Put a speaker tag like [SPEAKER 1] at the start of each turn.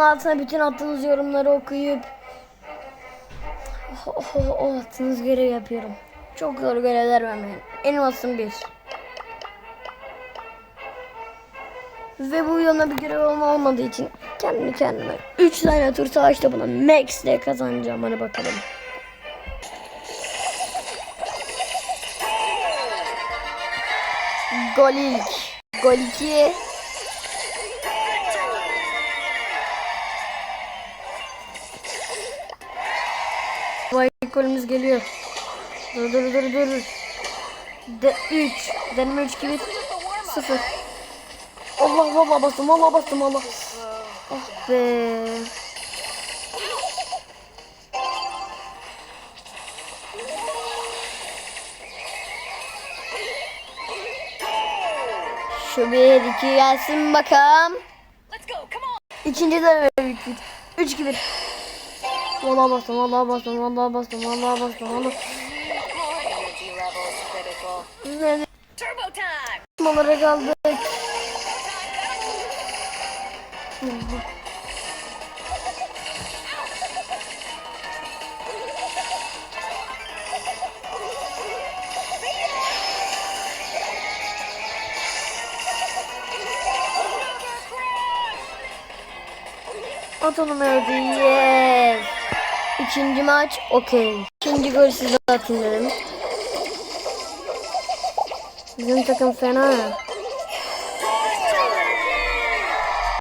[SPEAKER 1] altına bütün attığınız yorumları okuyup o, o, o attığınız görev yapıyorum. Çok zor görevler vermeyin. En olsun bir. Ve bu yolda bir görev olma olmadığı için kendi kendime 3 tane tur savaşta buna max ile kazanacağım. Hadi bakalım. Gol ilk. Gol 2. golümüz geliyor. Dur dur dur dur. De 3. Deneme 3 gibi 0. Allah valla bastım valla bastım Allah. Ah be. Şu bir iki gelsin bakalım. İkinci deneme 3 gibi Vallahi bastım, vallahi bastım, vallahi bastım, vallahi bastım, vallahi. Güzel.
[SPEAKER 2] Turbo time.
[SPEAKER 1] Malara kaldık. Atalım öldü. Yes. İkinci maç okey. İkinci gol size atayım dedim. Bizim takım fena ya.